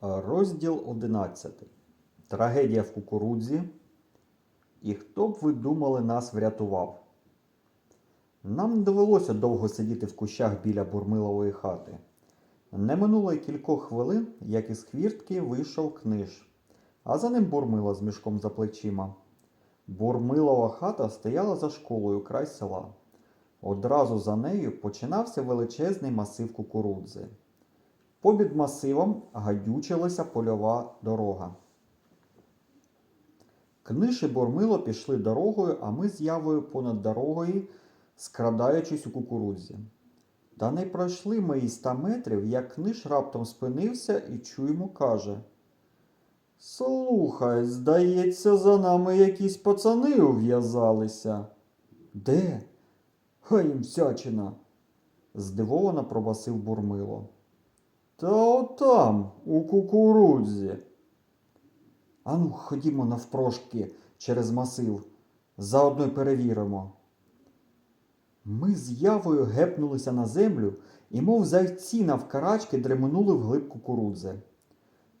Розділ 11. Трагедія в кукурудзі. І хто б ви думали нас врятував? Нам не довелося довго сидіти в кущах біля бурмилової хати. Не минуло й кількох хвилин, як із хвіртки вийшов книж, а за ним бурмила з мішком за плечима. Бурмилова хата стояла за школою край села. Одразу за нею починався величезний масив кукурудзи. Побід масивом гадючилася польова дорога. Книж і Бурмило пішли дорогою, а ми з явою понад дорогою, скрадаючись у кукурудзі. Та не пройшли ми і ста метрів, як книж раптом спинився і чуємо каже. Слухай, здається, за нами якісь пацани ув'язалися. Де? Хай здивовано пробасив Бурмило. Та отам, у кукурудзі. Ану, ходімо навпрошки через масив, заодно й перевіримо. Ми з явою гепнулися на землю і, мов зайці навкарачки, дременули вглиб кукурудзи.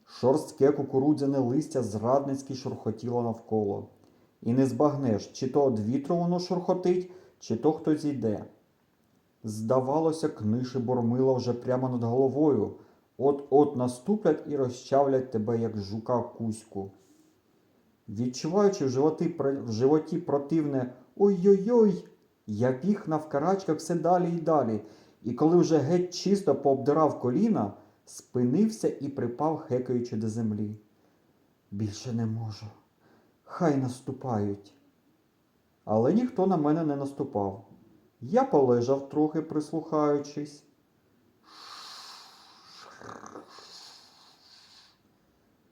Шорстке кукурудзяне листя зрадницьки шурхотіло навколо. І не збагнеш, чи то од вітру воно шурхотить, чи то хтось йде. Здавалося, книж і бурмила вже прямо над головою, от-от наступлять і розчавлять тебе, як жука кузьку. Відчуваючи в животі, в животі противне ой-ой-ой, я біг навкарачках все далі і далі, і коли вже геть чисто пообдирав коліна, спинився і припав, хекаючи до землі. Більше не можу. Хай наступають. Але ніхто на мене не наступав. Я полежав трохи, прислухаючись.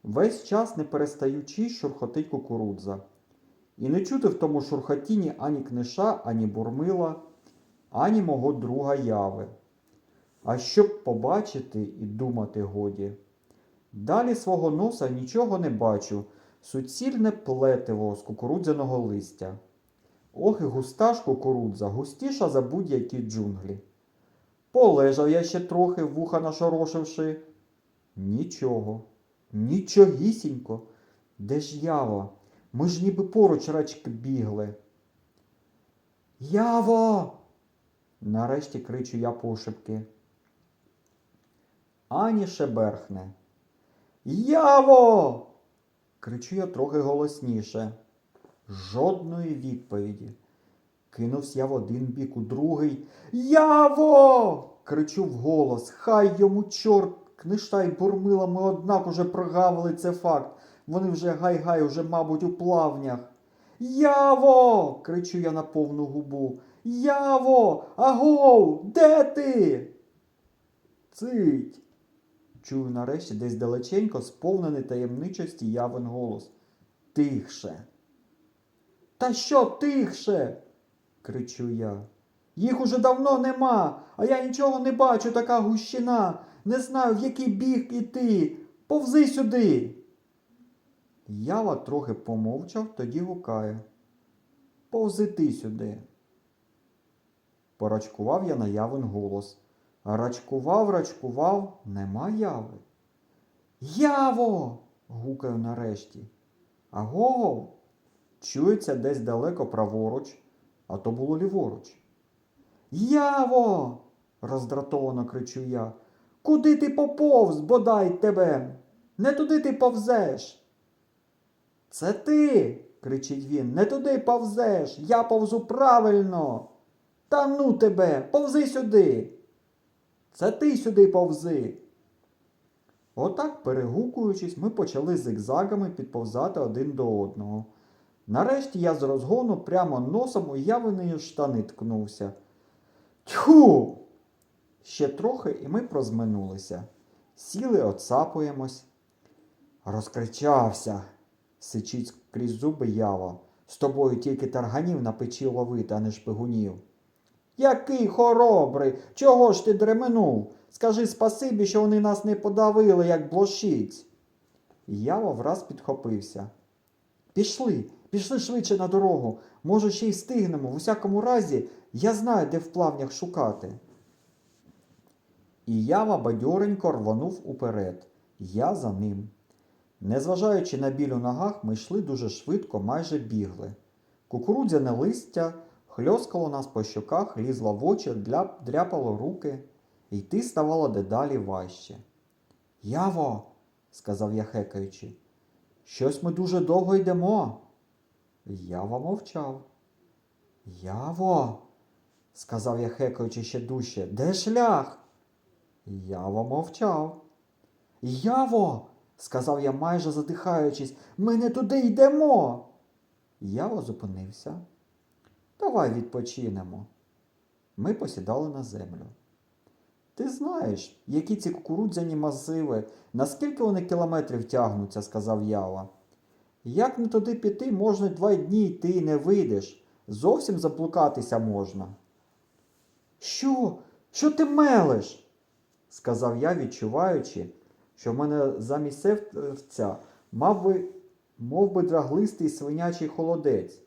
Весь час не перестаючи шурхотить кукурудза. І не чути в тому шурхотінні ані книша, ані бурмила, ані мого друга яви. А щоб побачити і думати годі. Далі свого носа нічого не бачу, суцільне плетиво з кукурудзяного листя. Ох і густа ж кукурудза, густіша за будь-які джунглі. Полежав я ще трохи, вуха нашорошивши. Нічого, нічогісінько. Де ж ява? Ми ж ніби поруч речки бігли. Яво! Нарешті кричу я пошепки. Ані шеберхне. Яво! кричу я трохи голосніше. Жодної відповіді. Кинувся я в один бік у другий. Яво! кричу вголос. Хай йому чорт, книжта й бурмила, ми однак уже прогавили це факт. Вони вже гай-гай, уже, мабуть, у плавнях. Яво! кричу я на повну губу. Яво! Агов! Де ти? Цить! Чую нарешті десь далеченько сповнений таємничості явин голос. Тихше. Та що тихше? кричу я. Їх уже давно нема, а я нічого не бачу, така гущина. Не знаю, в який бік іти. Повзи сюди. Ява трохи помовчав, тоді гукає. Повзи ти сюди. Порачкував я на явин голос. Рачкував, рачкував, нема яви. Яво. гукаю нарешті. Агов. Чується десь далеко праворуч, а то було ліворуч. Яво. роздратовано кричу я. Куди ти поповз, бодай тебе? Не туди ти повзеш. Це ти, кричить він, не туди повзеш. Я повзу правильно. Та ну тебе, повзи сюди. Це ти сюди повзи. Отак, перегукуючись, ми почали зигзагами підповзати один до одного. Нарешті я з розгону прямо носом у явиної штани ткнувся. Тьху! Ще трохи, і ми прозминулися. Сіли, оцапуємось. Розкричався, сичить крізь зуби ява. З тобою тільки тарганів на печі ловити, а не шпигунів. Який хоробрий! Чого ж ти дременув? Скажи спасибі, що вони нас не подавили, як блошиць. Ява враз підхопився. Пішли, пішли швидше на дорогу. Може, ще й встигнемо. В усякому разі, я знаю, де в плавнях шукати. І ява бадьоренько рвонув уперед. Я за ним. Незважаючи на біль у ногах, ми йшли дуже швидко, майже бігли. Кукурудзяне листя хльоскало нас по щоках, лізло в очі, дряпало руки, йти ставало дедалі важче. Яво, сказав я хекаючи, щось ми дуже довго йдемо. Ява мовчав. Яво, сказав я хекаючи ще дужче, де шлях? Яво мовчав. Яво, сказав я майже задихаючись, ми не туди йдемо. Яво зупинився. Давай відпочинемо. Ми посідали на землю. Ти знаєш, які ці кукурудзяні масиви, наскільки вони кілометрів тягнуться, сказав Ява. Як не туди піти, можна два дні йти і не вийдеш. Зовсім заблукатися можна. Що? Що ти мелеш? Сказав я, відчуваючи, що в мене замість серця мав би, мов би драглистий свинячий холодець.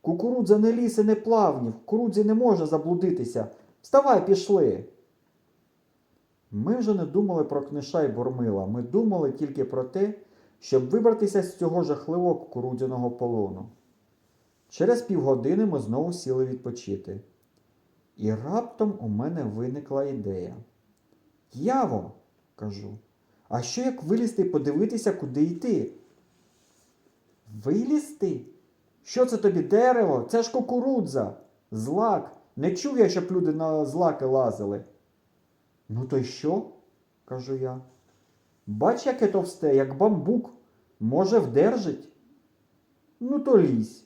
Кукурудза не ліс і не плавні, в кукурудзі не можна заблудитися. Вставай, пішли. Ми вже не думали про книша й бормила, ми думали тільки про те, щоб вибратися з цього жахливого кукурудзяного полону. Через півгодини ми знову сіли відпочити. І раптом у мене виникла ідея. Яво, кажу, а що як вилізти і подивитися, куди йти? Вилізти? Що це тобі дерево? Це ж кукурудза, злак. Не чув я, щоб люди на злаки лазили. Ну то й що? кажу я. Бач, яке товсте, як бамбук. Може, вдержить? Ну то лізь.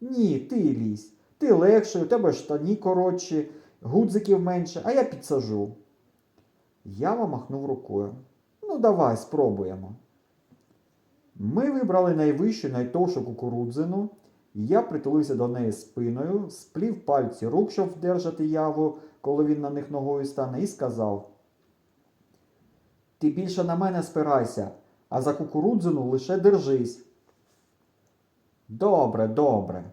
Ні, ти лізь. Ти легший, у тебе штані коротші, гудзиків менше, а я підсажу. Ява махнув рукою. Ну, давай, спробуємо. Ми вибрали найвищу, найтовшу кукурудзину. Я притулився до неї спиною, сплів пальці рук, щоб вдержати яву, коли він на них ногою стане, і сказав: Ти більше на мене спирайся, а за кукурудзину лише держись. Добре, добре,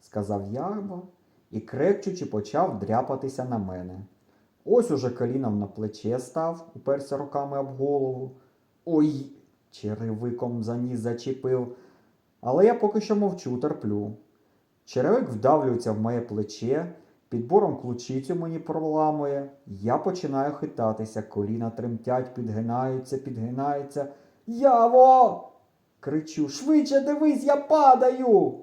сказав Ява і, крекчучи, почав дряпатися на мене. Ось уже коліном на плече став, уперся руками об голову. Ой, черевиком за ніс зачепив. Але я поки що мовчу, терплю. Черевик вдавлюється в моє плече, підбором ключицю мені проламує. Я починаю хитатися, коліна тремтять, підгинаються, підгинаються. Яво! кричу, швидше дивись, я падаю.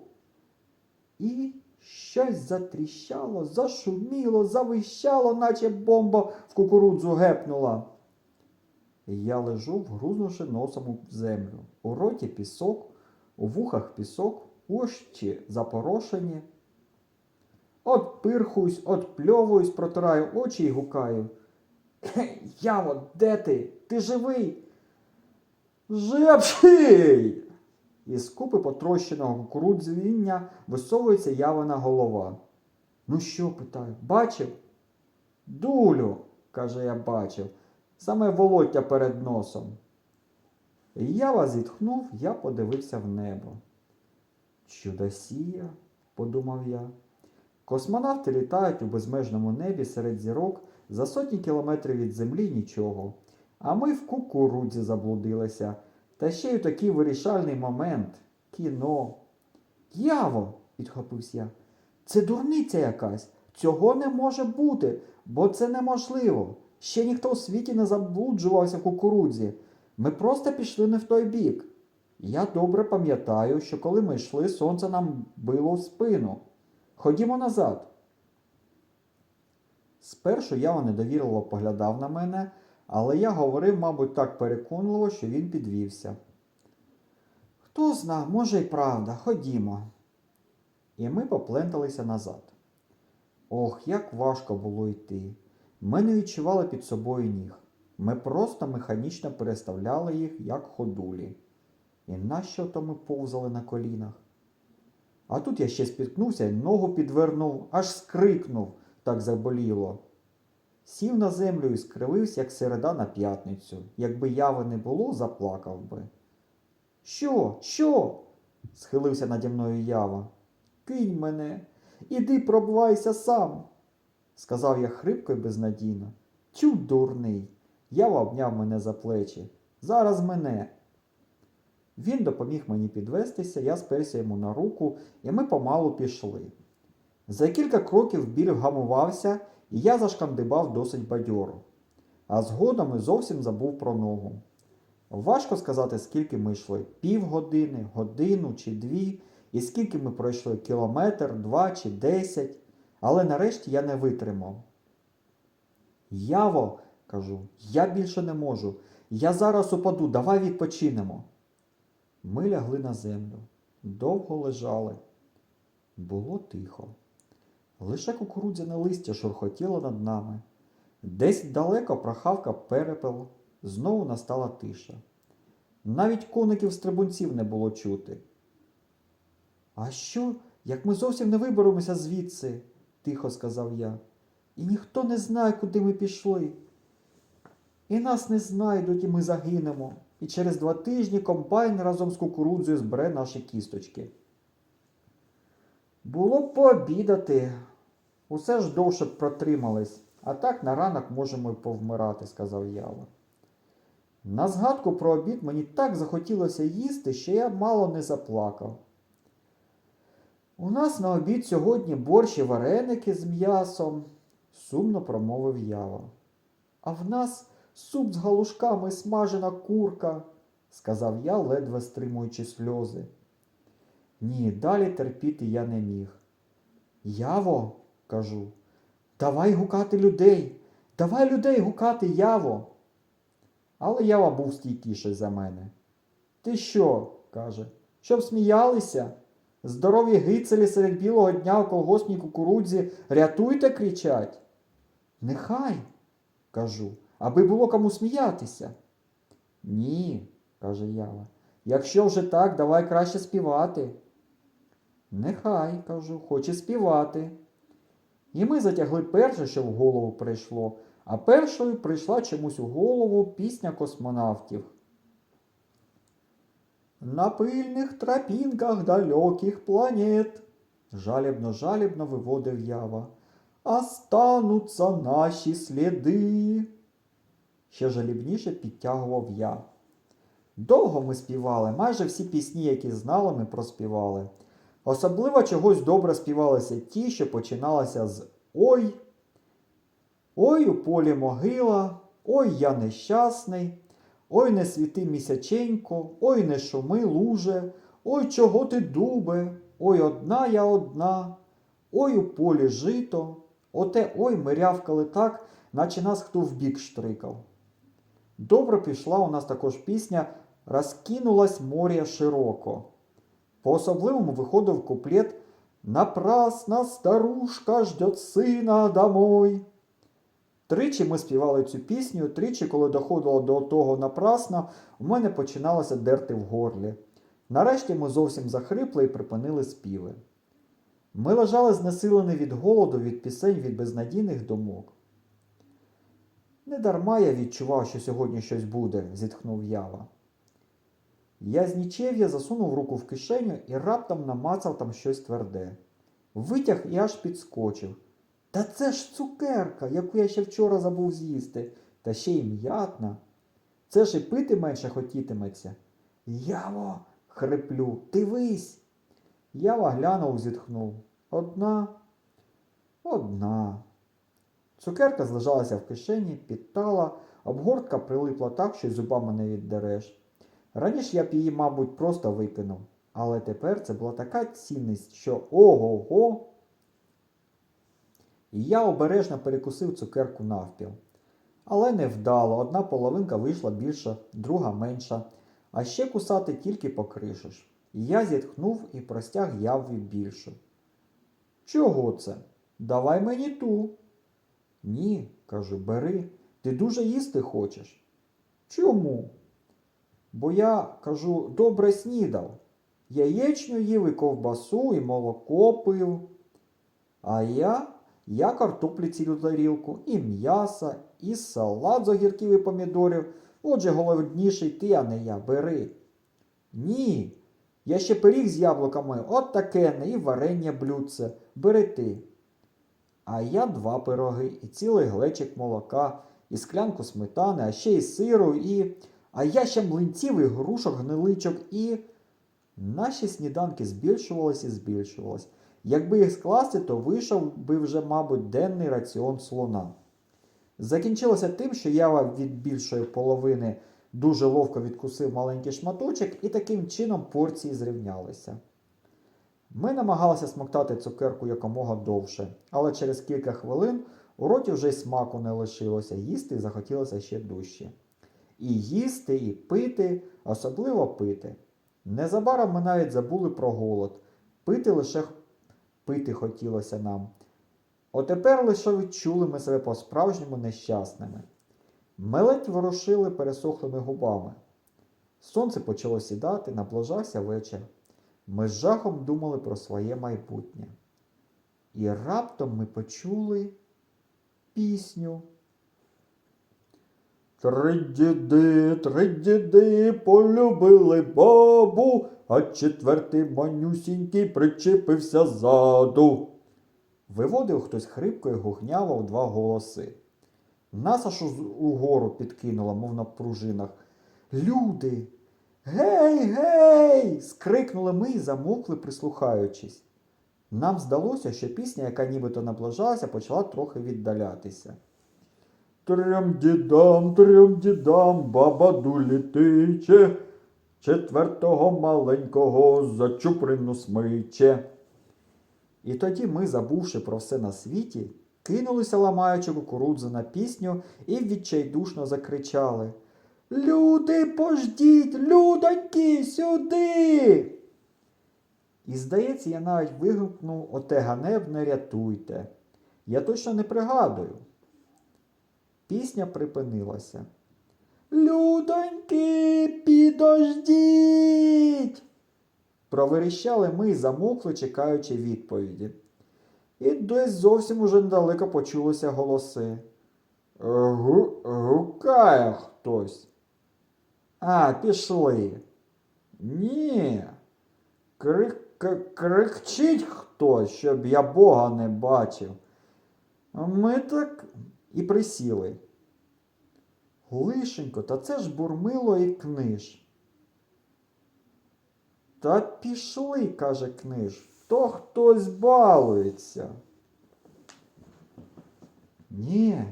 І щось затріщало, зашуміло, завищало, наче бомба в кукурудзу гепнула. Я лежу, вгрузнувши носом у землю. У роті пісок, у вухах пісок, очі запорошені. От пирхуюсь, от пльовуюсь, протираю очі і гукаю. «Гей, Яво, де ти? Ти живий? Живий! Із купи потрощеного кукурудзвіння висовується явина голова. Ну що, питаю, бачив? Дулю, каже я бачив, саме волоття перед носом. Ява зітхнув, я подивився в небо. Чудосія, подумав я. Космонавти літають у безмежному небі серед зірок за сотні кілометрів від землі нічого. А ми в кукурудзі заблудилися. Та ще й у такий вирішальний момент кіно. Яво, підхопився я. Це дурниця якась. Цього не може бути, бо це неможливо. Ще ніхто у світі не заблуджувався в кукурудзі. Ми просто пішли не в той бік. Я добре пам'ятаю, що коли ми йшли, сонце нам било в спину. Ходімо назад. Спершу Ява недовірливо поглядав на мене, але я говорив, мабуть, так переконливо, що він підвівся. Хто зна, може й правда, ходімо. І ми попленталися назад. Ох, як важко було йти. Ми не відчували під собою ніг. Ми просто механічно переставляли їх, як ходулі. І нащо то ми повзали на колінах? А тут я ще спіткнувся і ногу підвернув, аж скрикнув, так заболіло. Сів на землю і скривився, як середа на п'ятницю. Якби яви не було, заплакав би. Що? Що? схилився наді мною ява. Кинь мене, іди пробувайся сам, сказав я хрипко і безнадійно. Тю, дурний. Ява обняв мене за плечі. Зараз мене. Він допоміг мені підвестися, я сперся йому на руку, і ми помалу пішли. За кілька кроків біль вгамувався, і я зашкандибав досить бадьоро. А згодом і зовсім забув про ногу. Важко сказати, скільки ми йшли півгодини, годину чи дві, і скільки ми пройшли кілометр, два чи десять, але нарешті я не витримав. Яво, кажу, я більше не можу. Я зараз упаду, давай відпочинемо. Ми лягли на землю, довго лежали. Було тихо. Лише кукурудзяне листя шурхотіло над нами. Десь далеко прохавка перепел, знову настала тиша. Навіть коників стрибунців не було чути. А що, як ми зовсім не виберемося звідси? тихо сказав я. І ніхто не знає, куди ми пішли. І нас не знайдуть, і ми загинемо. І через два тижні комбайн разом з кукурудзою збере наші кісточки. Було б пообідати. Усе ж довше б протримались, а так на ранок можемо й повмирати, сказав Ява. На згадку про обід мені так захотілося їсти, що я мало не заплакав. У нас на обід сьогодні борщ і вареники з м'ясом, сумно промовив Ява. А в нас суп з галушками смажена курка, сказав я, ледве стримуючи сльози. Ні, далі терпіти я не міг. Яво, кажу, давай гукати людей, давай людей гукати Яво. Але Ява був стійкіший за мене. Ти що? каже, щоб сміялися? Здорові гицелі серед білого дня у колгоспній кукурудзі рятуйте, кричать. Нехай, кажу, аби було кому сміятися. Ні, каже Ява. Якщо вже так, давай краще співати. Нехай, кажу, хоче співати. І ми затягли перше, що в голову прийшло, а першою прийшла чомусь у голову пісня космонавтів. На пильних тропінках далеких планет, жалібно-жалібно виводив ява. Остануться наші сліди. Ще жалібніше підтягував я. Довго ми співали, майже всі пісні, які знали, ми проспівали. Особливо чогось добре співалися ті, що починалися з Ой. Ой у полі могила, ой я нещасний, ой не світи місяченько, ой не шуми луже, ой чого ти дубе, ой одна я одна, ой у полі жито, оте ой ми рявкали так, наче нас хто в бік штрикав. Добре пішла у нас також пісня Розкинулась море широко. По-особливому виходив куплет Напрасно старушка ждет сина домой. Тричі ми співали цю пісню, тричі, коли доходило до того напрасно, у мене починалося дерти в горлі. Нарешті ми зовсім захрипли і припинили співи. Ми лежали знесилені від голоду, від пісень, від безнадійних думок. Недарма я відчував, що сьогодні щось буде, зітхнув Ява. Я з нічев'я засунув руку в кишеню і раптом намацав там щось тверде. Витяг і аж підскочив. Та це ж цукерка, яку я ще вчора забув з'їсти, та ще й м'ятна. Це ж і пити менше хотітиметься. Яво, хриплю, дивись. Ява глянув, зітхнув. Одна, одна. Цукерка злежалася в кишені, підтала, обгортка прилипла так, що й зубами не віддереш. Раніше я б її, мабуть, просто викинув, але тепер це була така цінність, що ого-го. І я обережно перекусив цукерку навпіл. Але невдало, одна половинка вийшла більша, друга менша, а ще кусати тільки покришиш. І я зітхнув і простяг явві більшу. Чого це? Давай мені ту. Ні, кажу, бери, ти дуже їсти хочеш. Чому? Бо я, кажу, добре снідав. Яєчню їв і ковбасу, і молоко пив. А я, я картоплі цілю тарілку, і м'яса, і салат з огірків і помідорів. Отже, голодніший ти, а не я, бери. Ні, я ще пиріг з яблуками, от таке, не і варення блюдце. Бери ти. А я два пироги, і цілий глечик молока, і склянку сметани, а ще й сиру, і. А я ще млинців і грушок, гниличок, і. Наші сніданки збільшувались і збільшувались. Якби їх скласти, то вийшов би вже, мабуть, денний раціон слона. Закінчилося тим, що я від більшої половини дуже ловко відкусив маленький шматочок, і таким чином порції зрівнялися. Ми намагалися смоктати цукерку якомога довше, але через кілька хвилин у роті вже й смаку не лишилося, їсти захотілося ще дужче. І їсти, і пити, особливо пити. Незабаром ми навіть забули про голод. Пити лише пити хотілося нам. Отепер лише відчули ми себе по-справжньому нещасними. Ми ледь ворушили пересохлими губами. Сонце почало сідати, наближався вечір. Ми з жахом думали про своє майбутнє. І раптом ми почули пісню. Три діди, три діди полюбили бабу, а четвертий манюсінький причепився ззаду. Виводив хтось хрипко і гухняво в два голоси. Нас аж угору підкинуло, мов на пружинах. Люди! Гей, гей! скрикнули ми і замовкли, прислухаючись. Нам здалося, що пісня, яка нібито наближалася, почала трохи віддалятися. Трьом дідам, трьом дідам, баба дулі тиче, четвертого маленького за чуприну смиче. І тоді ми, забувши про все на світі, кинулися, ламаючи кукурудзу на пісню, і відчайдушно закричали Люди, пождіть, людоньки, сюди. І, здається, я навіть вигукнув оте ганебне рятуйте. Я точно не пригадую. Пісня припинилася. Людоньки, підождіть. Проверіщали ми і замовкли, чекаючи відповіді. І десь зовсім уже недалеко почулися голоси. Гу, гукає хтось. А, пішли. Ні. Крик, крикчить хтось, щоб я Бога не бачив. Ми так і присіли. Лишенько, та це ж бурмило і книж. Та пішли, каже книж, то хтось балується. Ні,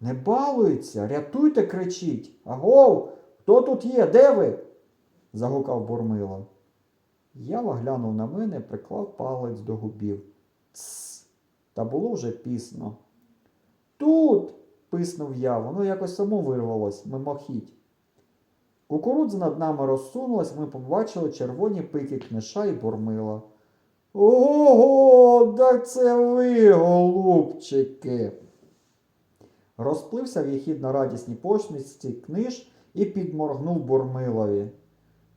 не балується, рятуйте, кричіть. Агов, хто тут є? Де ви? загукав Бурмило. Ява глянув на мене, приклав палець до губів. Тсс. Та було вже пісно. Тут. писнув я, воно якось само вирвалось, мимохідь. Кукурудза над нами розсунулась, ми побачили червоні пики книша і бурмила. Ого, так це ви, голубчики. Розплився в єхідно радісній посмішці книж і підморгнув бурмилові.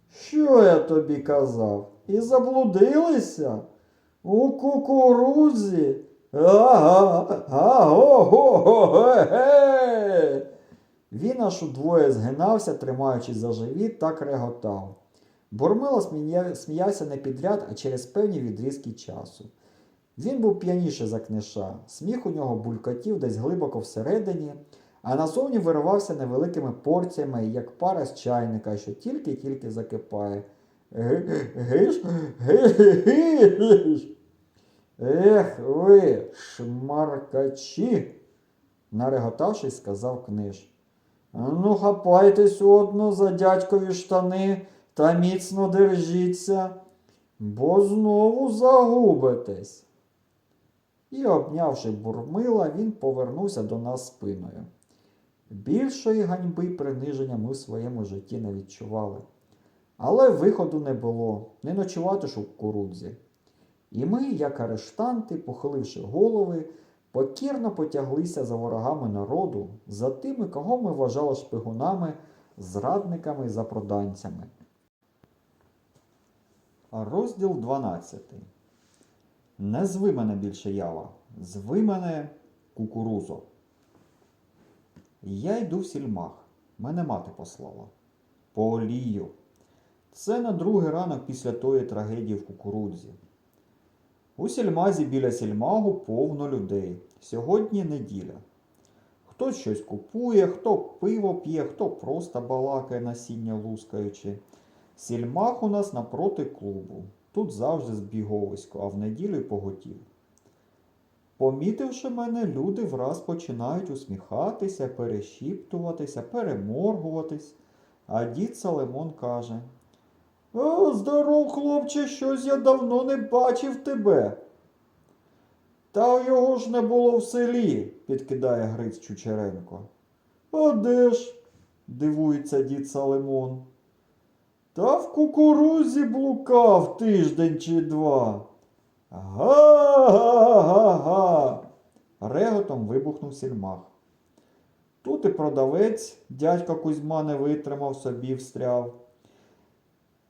Що я тобі казав? І заблудилися? У кукурудзі? Ага, Він аж удвоє згинався, тримаючись за живіт, так реготав. Бурмило сміявся не підряд, а через певні відрізки часу. Він був п'яніший за книша, сміх у нього булькотів десь глибоко всередині, а назовні виривався невеликими порціями, як пара з чайника, що тільки-тільки закипає. Ги- Гиш, гиш. Ех ви, шмаркачі, нареготавшись, сказав книж. Ну, хапайтесь одно за дядькові штани та міцно держіться, бо знову загубитесь. І, обнявши бурмила, він повернувся до нас спиною. Більшої ганьби й приниження ми в своєму житті не відчували. Але виходу не було, не ночувати ж у кукурудзі. І ми, як арештанти, похиливши голови, покірно потяглися за ворогами народу, за тими, кого ми вважали шпигунами, зрадниками і запроданцями. Розділ 12. Не зви мене більше ява, зви мене кукурузо. Я йду в сільмах. Мене мати послала. По олію. Це на другий ранок після тої трагедії в кукурудзі. У сільмазі біля сільмагу повно людей. Сьогодні неділя. Хтось щось купує, хто пиво п'є, хто просто балакає насіння лускаючи. Сільмах у нас напроти клубу. Тут завжди збіговисько, а в неділю поготів. Помітивши мене, люди враз починають усміхатися, перешіптуватися, переморгуватись. А дід Салемон каже: Здоров, хлопче, щось я давно не бачив тебе. Та його ж не було в селі, підкидає Гриць Чучеренко. А де ж? дивується дід Салемон. Та в кукурузі блукав тиждень чи два. Га-га-га-га. Реготом вибухнув сільмах. Тут і продавець, дядько Кузьма не витримав собі встряв.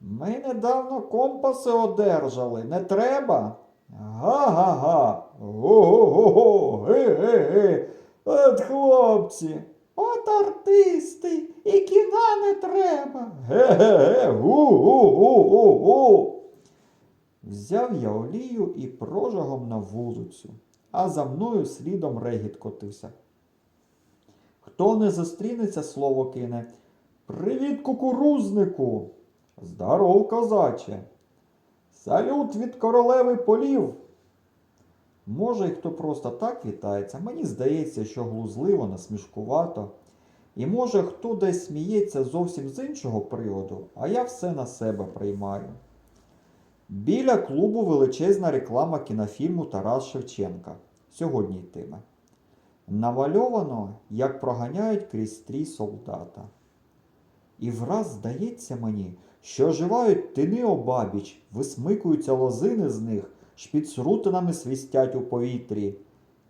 Ми недавно компаси одержали, не треба? Га-га-га. Го-го-го-го. Ге-ге-ге. От хлопці. От артисти, і кіна не треба. Ге-ге-ге. Гу-гу-гу-гу-гу. Взяв я олію і прожогом на вулицю, а за мною слідом регіт котився. Хто не зустрінеться, слово кине. Привіт, кукурузнику! Здоров, козаче! Салют від королеви полів! Може, й хто просто так вітається, мені здається, що глузливо, насмішкувато. І може, хто десь сміється зовсім з іншого приводу, а я все на себе приймаю. Біля клубу величезна реклама кінофільму Тарас Шевченка. Сьогодні йтиме. Намальовано, як проганяють крізь стрій солдата. І враз здається мені, що оживають тини обабіч, висмикуються лозини з них, шпіцрутинами свістять у повітрі.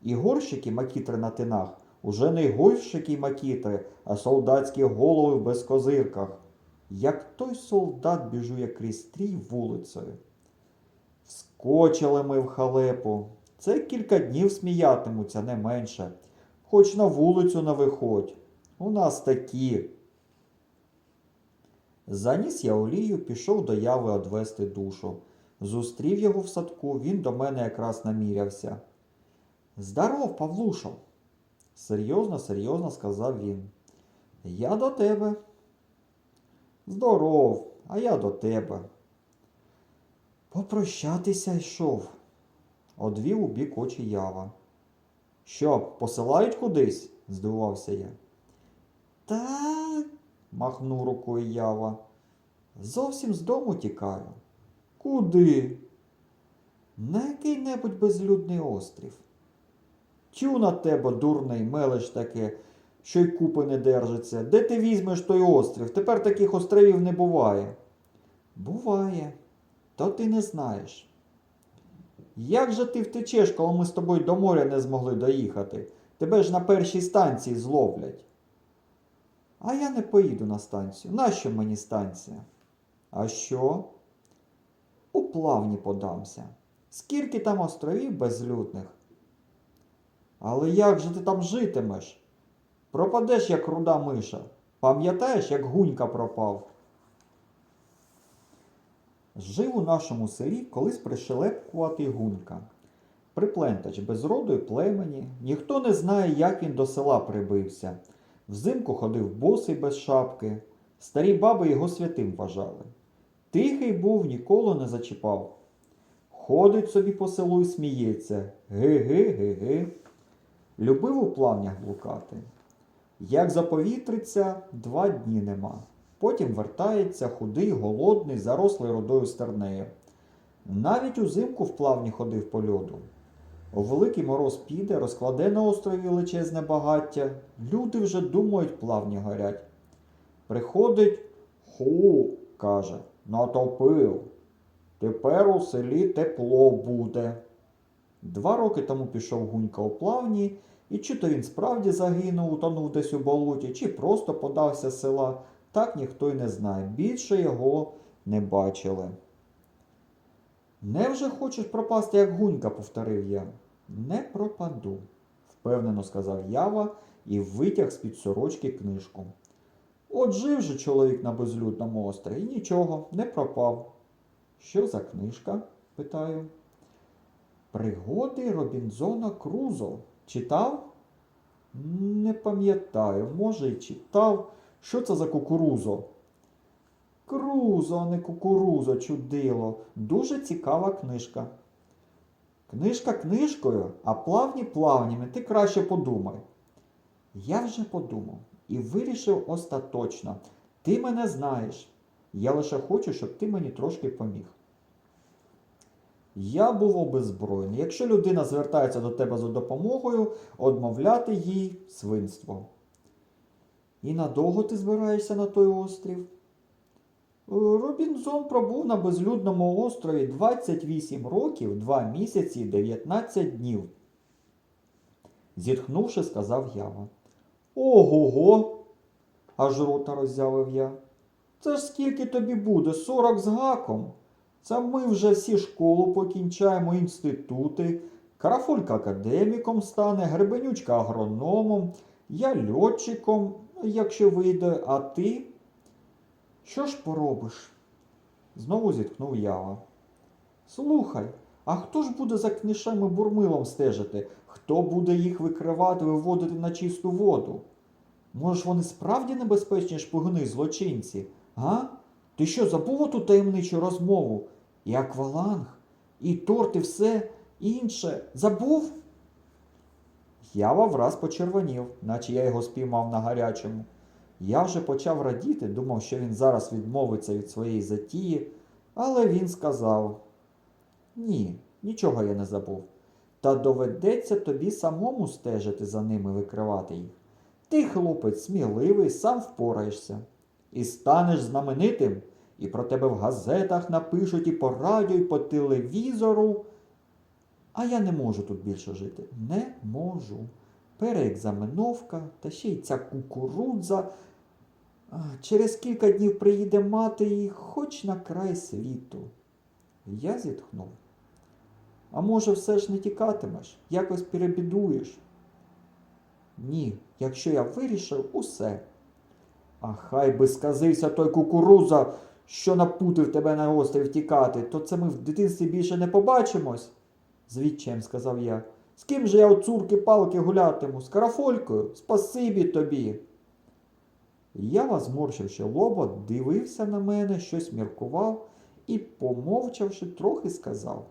І горщики макітри на тинах уже не горщики макітри, а солдатські голови в безкозирках. Як той солдат біжує крізь стрій вулицею. Вскочили ми в халепу. Це кілька днів сміятимуться, не менше. Хоч на вулицю не виходь. У нас такі. Заніс я олію, пішов до яви одвести душу. Зустрів його в садку, він до мене якраз намірявся. Здоров, Павлушо, серйозно, серйозно сказав він. Я до тебе. Здоров, а я до тебе. Попрощатися йшов, одвів у бік очі ява. Що, посилають кудись? здивувався я. Так, махнув рукою ява. Зовсім з дому тікаю. Куди? На який-небудь безлюдний острів. Тю на тебе, дурний, мелеш таке, що й купи не держиться. Де ти візьмеш той острів? Тепер таких островів не буває. Буває, то ти не знаєш. Як же ти втечеш, коли ми з тобою до моря не змогли доїхати? Тебе ж на першій станції зловлять. А я не поїду на станцію. Нащо мені станція? А що? У плавні подамся. Скільки там островів безлюдних? Але як же ти там житимеш? Пропадеш, як руда миша. Пам'ятаєш, як гунька пропав? Жив у нашому селі колись пришелепкуватий гунька. Приплентач без роду й племені, ніхто не знає, як він до села прибився. Взимку ходив босий без шапки, старі баби його святим вважали. Тихий був, ніколи не зачіпав. Ходить собі по селу і сміється. Ги-ги-ги-ги. Любив у плавнях блукати. Як заповітриться, два дні нема. Потім вертається худий, голодний, зарослий родою стернею. Навіть узимку в плавні ходив по льоду. Великий мороз піде, розкладе на острові величезне багаття. Люди вже думають, плавні горять. Приходить ху, каже, натопив. Тепер у селі тепло буде. Два роки тому пішов гунька у плавні, і чи то він справді загинув, утонув десь у болоті, чи просто подався з села, так ніхто й не знає. Більше його не бачили. Невже хочеш пропасти, як гунька, повторив я. Не пропаду, впевнено сказав Ява і витяг з-під сорочки книжку. От жив же чоловік на безлюдному острові, і нічого, не пропав. Що за книжка? питаю. Пригоди Робінзона Крузо. Читав? Не пам'ятаю, може, й читав. Що це за кукурузо? Крузо, а не кукурузо, чудило. Дуже цікава книжка. Книжка книжкою, а плавні плавніми, ти краще подумай. Я вже подумав і вирішив остаточно. Ти мене знаєш. Я лише хочу, щоб ти мені трошки поміг. Я був обезброєний. Якщо людина звертається до тебе за допомогою, одмовляти їй свинство. І надовго ти збираєшся на той острів? Е, Робінзон пробув на безлюдному острові 28 років, 2 місяці і 19 днів. Зітхнувши, сказав Ява. Ого-го! аж рота роззявив я. Це ж скільки тобі буде? 40 з гаком. Це ми вже всі школу покінчаємо, інститути. Карафулька академіком стане, Гребенючка агрономом, я льотчиком, якщо вийде, а ти. Що ж поробиш? Знову зітхнув Ява. Слухай, а хто ж буде за книшами бурмилом стежити? Хто буде їх викривати, виводити на чисту воду? Може, вони справді небезпечні шпигуни, злочинці? Га? Ти що, забув оту таємничу розмову? І акваланг, і торт, і все інше. Забув? Ява враз почервонів, наче я його спіймав на гарячому. Я вже почав радіти, думав, що він зараз відмовиться від своєї затії, але він сказав: Ні, нічого я не забув. Та доведеться тобі самому стежити за ними, викривати їх. Ти, хлопець, сміливий, сам впораєшся. І станеш знаменитим, і про тебе в газетах напишуть, і по радіо, і по телевізору. А я не можу тут більше жити. Не можу. Переекзаменовка, та ще й ця кукурудза. Через кілька днів приїде мати і хоч на край світу. Я зітхнув. А може, все ж не тікатимеш, якось перебідуєш? Ні, якщо я вирішив, усе. А хай би сказився той кукуруза, що напутив тебе на острів тікати, то це ми в дитинстві більше не побачимось. З відчаєм сказав я. З ким же я у цурки палки гулятиму? З карафолькою? Спасибі тобі. Ява, зморщивши лоба, дивився на мене, щось міркував і, помовчавши, трохи сказав.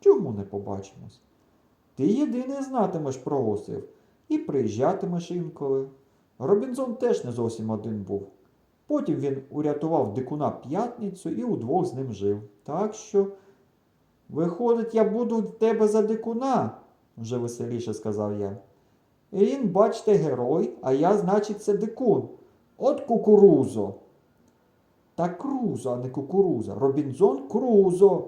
Чому не побачимось? Ти єдиний знатимеш про острів і приїжджатимеш інколи. Робінзон теж не зовсім один був. Потім він урятував дикуна п'ятницю і удвох з ним жив. Так що, виходить, я буду в тебе за дикуна, вже веселіше сказав я. Він, бачте, герой, а я, значить, це дикун. От кукурузо. Та крузо, а не кукуруза. Робінзон крузо.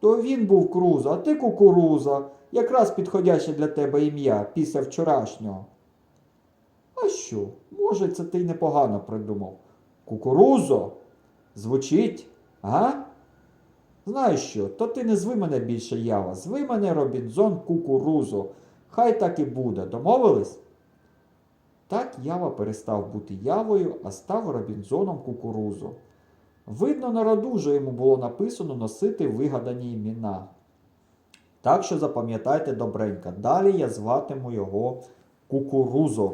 То він був крузо, а ти кукуруза. Якраз підходяще для тебе ім'я після вчорашнього. А що? Може, це ти й непогано придумав. Кукурузо? Звучить, га? Знаєш що, то ти не зви мене більше ява, зви мене Робінзон Кукурузо. Хай так і буде. Домовились? Так ява перестав бути явою, а став Робінзоном Кукурузо. Видно, на йому було написано носити вигадані імена. Так що запам'ятайте добренько, далі я зватиму його Кукурузо.